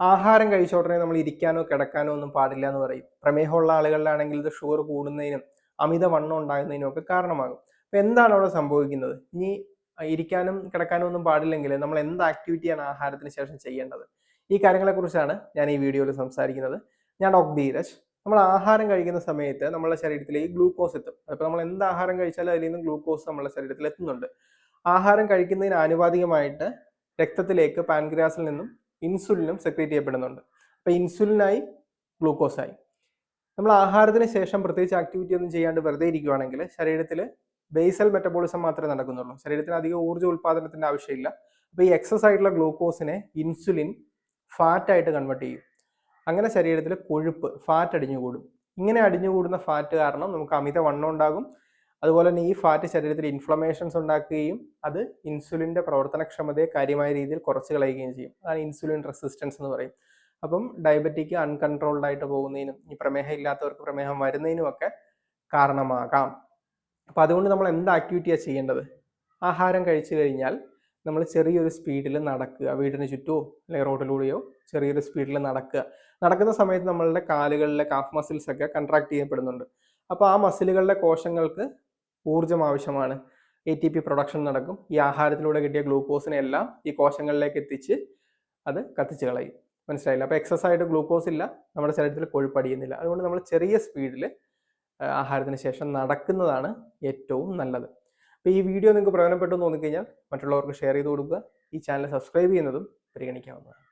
ആഹാരം കഴിച്ച ഉടനെ നമ്മൾ ഇരിക്കാനോ കിടക്കാനോ ഒന്നും പാടില്ല എന്ന് പറയും. പ്രമേഹമുള്ള ആളുകളിലാണെങ്കിൽ ഇത് ഷുഗർ കൂടുന്നതിനും അമിത വണ്ണം ഉണ്ടാകുന്നതിനും ഒക്കെ കാരണമാകും. അപ്പൊ എന്താണ് അവിടെ സംഭവിക്കുന്നത്? ഇനി ഇരിക്കാനും കിടക്കാനും ഒന്നും പാടില്ലെങ്കിൽ നമ്മൾ എന്ത് ആക്ടിവിറ്റിയാണ് ആഹാരത്തിന് ശേഷം ചെയ്യേണ്ടത്? ഈ കാര്യങ്ങളെക്കുറിച്ചാണ് ഞാൻ ഈ വീഡിയോയിൽ സംസാരിക്കുന്നത്. ഞാൻ ഡോക്ടർ ധീരജ്. നമ്മൾ ആഹാരം കഴിക്കുന്ന സമയത്ത് നമ്മുടെ ശരീരത്തിലേക്ക് ഗ്ലൂക്കോസ് എത്തും. അപ്പോൾ നമ്മൾ എന്ത് ആഹാരം കഴിച്ചാലും അതിൽ നിന്ന് ഗ്ലൂക്കോസ് നമ്മുടെ ശരീരത്തിൽ എത്തുന്നുണ്ട്. ആഹാരം കഴിക്കുന്നതിന് ആനുപാതികമായിട്ട് രക്തത്തിലേക്ക് പാൻക്രിയാസിൽ നിന്നും ഇൻസുലിനും സെക്രീറ്റ് ചെയ്യപ്പെടുന്നുണ്ട്. അപ്പോൾ ഇൻസുലിനായി ഗ്ലൂക്കോസായി. നമ്മൾ ആഹാരത്തിന് ശേഷം പ്രത്യേകിച്ച് ആക്ടിവിറ്റി ഒന്നും ചെയ്യാണ്ട് വെറുതെ ഇരിക്കുകയാണെങ്കിൽ ശരീരത്തിൽ ബേസൽ മെറ്റബോളിസം മാത്രമേ നടക്കുന്നുള്ളൂ. ശരീരത്തിന് അധികം ഊർജ ഉൽപ്പാദനത്തിന്റെ ആവശ്യമില്ല. അപ്പോൾ ഈ എക്സസ് ആയിട്ടുള്ള ഗ്ലൂക്കോസിനെ ഇൻസുലിൻ ഫാറ്റായിട്ട് കൺവേർട്ട് ചെയ്യും. അങ്ങനെ ശരീരത്തിൽ കൊഴുപ്പ് ഫാറ്റ് അടിഞ്ഞുകൂടും. ഇങ്ങനെ അടിഞ്ഞുകൂടുന്ന ഫാറ്റ് കാരണം നമുക്ക് അമിത വണ്ണം ഉണ്ടാകും. അതുപോലെ തന്നെ ഈ ഫാറ്റ് ശരീരത്തിൽ ഇൻഫ്ലമേഷൻസ് ഉണ്ടാക്കുകയും അത് ഇൻസുലിന്റെ പ്രവർത്തനക്ഷമതയെ കാര്യമായ രീതിയിൽ കുറച്ച് കളയുകയും ചെയ്യും. അതാണ് ഇൻസുലിൻ റെസിസ്റ്റൻസ് എന്ന് പറയും. അപ്പം ഡയബറ്റിക്ക് അൺകൺട്രോൾഡ് ആയിട്ട് പോകുന്നതിനും ഈ പ്രമേഹം ഇല്ലാത്തവർക്ക് പ്രമേഹം വരുന്നതിനും ഒക്കെ കാരണമാകാം. അപ്പോൾ അതുകൊണ്ട് നമ്മൾ എന്ത് ആക്ടിവിറ്റിയാണ് ചെയ്യേണ്ടത്? ആഹാരം കഴിച്ചു കഴിഞ്ഞാൽ നമ്മൾ ചെറിയൊരു സ്പീഡിൽ നടക്കുക. വീടിന് ചുറ്റുമോ അല്ലെങ്കിൽ റോഡിലൂടെയോ ചെറിയൊരു സ്പീഡിൽ നടക്കുക. നടക്കുന്ന സമയത്ത് നമ്മളുടെ കാലുകളിലെ കാഫ് മസിൽസ് ഒക്കെ കൺട്രാക്ട് ചെയ്യപ്പെടുന്നുണ്ട്. അപ്പോൾ ആ മസിലുകളുടെ കോശങ്ങൾക്ക് ഊർജം ആവശ്യമാണ്. എ ടി പി പ്രൊഡക്ഷൻ നടക്കും. ഈ ആഹാരത്തിലൂടെ കിട്ടിയ ഗ്ലൂക്കോസിനെ എല്ലാം ഈ കോശങ്ങളിലേക്ക് എത്തിച്ച് അത് കത്തിച്ച് കളയും. മനസ്സിലായില്ല? അപ്പോൾ എക്സസ് ആയിട്ട് ഗ്ലൂക്കോസ് ഇല്ല. നമ്മുടെ ശരീരത്തിൽ കൊഴുപ്പടിയുന്നില്ല. അതുകൊണ്ട് നമ്മൾ ചെറിയ സ്പീഡിൽ ആഹാരത്തിന് ശേഷം നടക്കുന്നതാണ് ഏറ്റവും നല്ലത്. അപ്പോൾ ഈ വീഡിയോ നിങ്ങൾക്ക് പ്രയോജനപ്പെട്ടു എന്ന് തോന്നിക്കഴിഞ്ഞാൽ മറ്റുള്ളവർക്ക് ഷെയർ ചെയ്ത് കൊടുക്കുക. ഈ ചാനൽ സബ്സ്ക്രൈബ് ചെയ്യുന്നതും പരിഗണിക്കാവുന്നതാണ്.